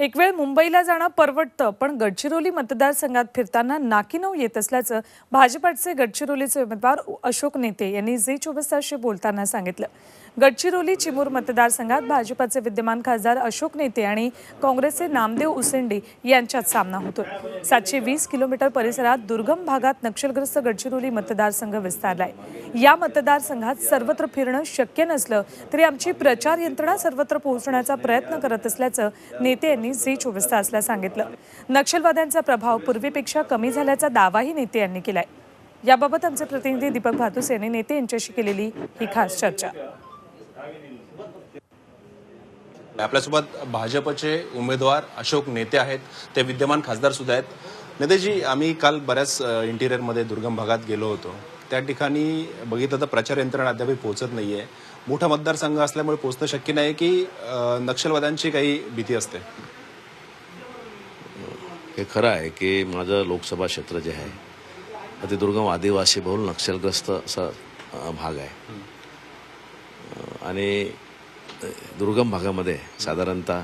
एक वेळ मुंबईला जाणं परवडतं पण गडचिरोली मतदारसंघात फिरताना नाकीनऊ येत असल्याचं भाजपचे गडचिरोलीचे उमेदवार अशोक नेते यांनी झी चोवीस तासशी बोलताना सांगितलं. गडचिरोली चिमूर मतदारसंघात भाजपचे विद्यमान खासदार अशोक नेते आणि काँग्रेसचे नामदेव उसेंडी यांच्यात सामना होतोय. सातशे वीस किलोमीटर परिसरात दुर्गम भागात नक्षलग्रस्त गडचिरोली मतदारसंघ विस्तारलाय. या मतदारसंघात सर्वत्र फिरणं शक्य नसलं तरी आमची प्रचार यंत्रणा सर्वत्र पोहोचण्याचा प्रयत्न करत असल्याचं नेते यांनी झी चोवीस तासला सांगितलं. नक्षलवाद्यांचा प्रभाव पूर्वीपेक्षा कमी झाल्याचा दावाही नेते यांनी केलाय. याबाबत आमचे प्रतिनिधी दीपक भातुस यांनी नेते यांच्याशी केलेली ही खास चर्चा. आपल्यासोबत भाजपचे उमेदवार अशोक नेते आहेत. ते विद्यमान खासदार सुद्धा आहेत. नेतेजी आम्ही काल बऱ्याच इंटिरियरमध्ये दुर्गम भागात गेलो होतो. त्या ठिकाणी बघितलं तर प्रचार यंत्रणा अद्यापही पोहोचत नाहीये. मोठा मतदारसंघ असल्यामुळे पोहोचणं शक्य नाही की नक्षलवाद्यांची काही भीती असते. हे खरं आहे की माझं लोकसभा क्षेत्र जे आहे अतिदुर्गम आदिवासी बहुल नक्षलग्रस्त असं भाग आहे. आणि दुर्गम भागामध्ये साधारणतः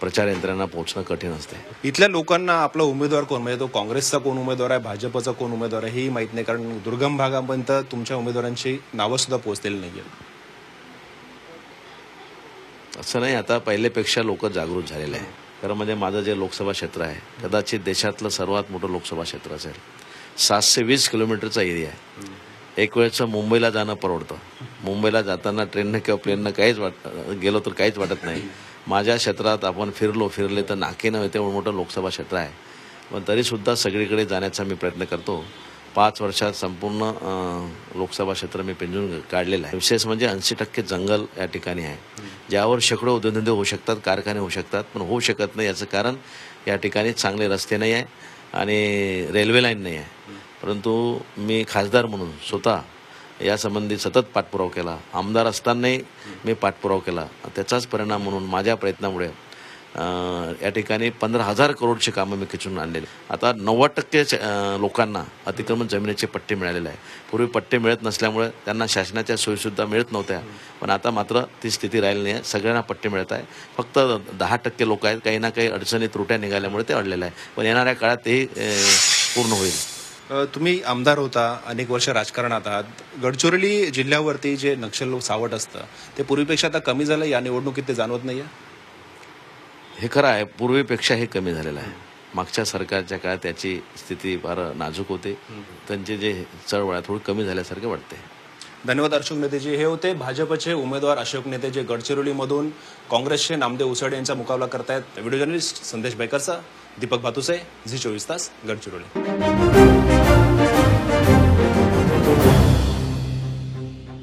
प्रचार यंत्रणा पोहोचणं कठीण असते. इथल्या लोकांना आपला उमेदवार कोण? म्हणजे तो काँग्रेसचा कोण उमेदवार आहे भाजपचा कोण उमेदवार आहे हेही माहीत नाही कारण दुर्गम भागापर्यंत तुमच्या उमेदवारांची नावं सुद्धा पोहोचलेली नाही असं नाही आता पहिलेपेक्षा लोक जागृत झालेले आहे. खरं म्हणजे माझं जे लोकसभा क्षेत्र आहे कदाचित देशातलं सर्वात मोठं लोकसभा क्षेत्र असेल. सातशे वीस किलोमीटरचा एरिया आहे. एक वेळचं मुंबईला जाणं परवडतं. मुंबईला जाताना ट्रेननं किंवा प्लेननं काहीच वाट गेलो तर काहीच वाटत नाही. माझ्या क्षेत्रात आपण फिरलो फिरले तर नाकेनं येते मोठं लोकसभा क्षेत्र आहे. पण तरीसुद्धा सगळीकडे जाण्याचा मी प्रयत्न करतो. पाच वर्षात संपूर्ण लोकसभा क्षेत्र मी पिंजून काढलेलं आहे. विशेष म्हणजे ऐंशी टक्के जंगल या ठिकाणी आहे. ज्यावर शेकडो उद्योगधंदे होऊ शकतात कारखाने होऊ शकतात पण होऊ शकत नाही याचं कारण या ठिकाणी चांगले रस्ते नाही आहे आणि रेल्वे लाईन नाही आहे. परंतु मी खासदार म्हणून स्वतः यासंबंधी सतत पाठपुरावा केला. आमदार असतानाही मी पाठपुरावा केला. त्याचाच परिणाम म्हणून माझ्या प्रयत्नामुळे या ठिकाणी पंधरा हजार करोडची कामं मी खिचून आणलेली. आता नव्वद टक्के लोकांना अतिक्रमण जमिनीचे पट्टे मिळालेले आहे पूर्वी पट्टे मिळत नसल्यामुळे त्यांना शासनाच्या सोयीसुद्धा मिळत नव्हत्या. पण आता मात्र ती स्थिती राहिली नाही आहे. सगळ्यांना पट्टे मिळत आहे फक्त दहा टक्के लोक आहेत. काही ना काही अडचणी त्रुट्या निघाल्यामुळे ते अडलेलं आहे पण येणाऱ्या काळात तेही पूर्ण होईल. तुम्ही आमदार होता अनेक वर्ष राजकारणात आहात. गडचिरोली जिल्ह्यावरती जे नक्षल सावट असतं ते पूर्वीपेक्षा आता कमी झालं या निवडणुकीत ते जाणवत नाही आहे हे खरं आहे पूर्वीपेक्षा हे कमी झालेलं आहे. मागच्या सरकारच्या काळात त्याची स्थिती फार नाजूक होते. त्यांचे जे चळवळ आहे थोडी कमी झाल्यासारखे वाटते. धन्यवाद अशोक नेतेजी. हे होते भाजपचे उमेदवार अशोक नेते जे गडचिरोलीमधून. काँग्रेसचे नामदेव उसळे यांचा मुकाबला करतायत व्हिडिओ जर्नलिस्ट संदेश बेकरचा. दीपक भातुसे झी चोवीस तास गडचिरोली.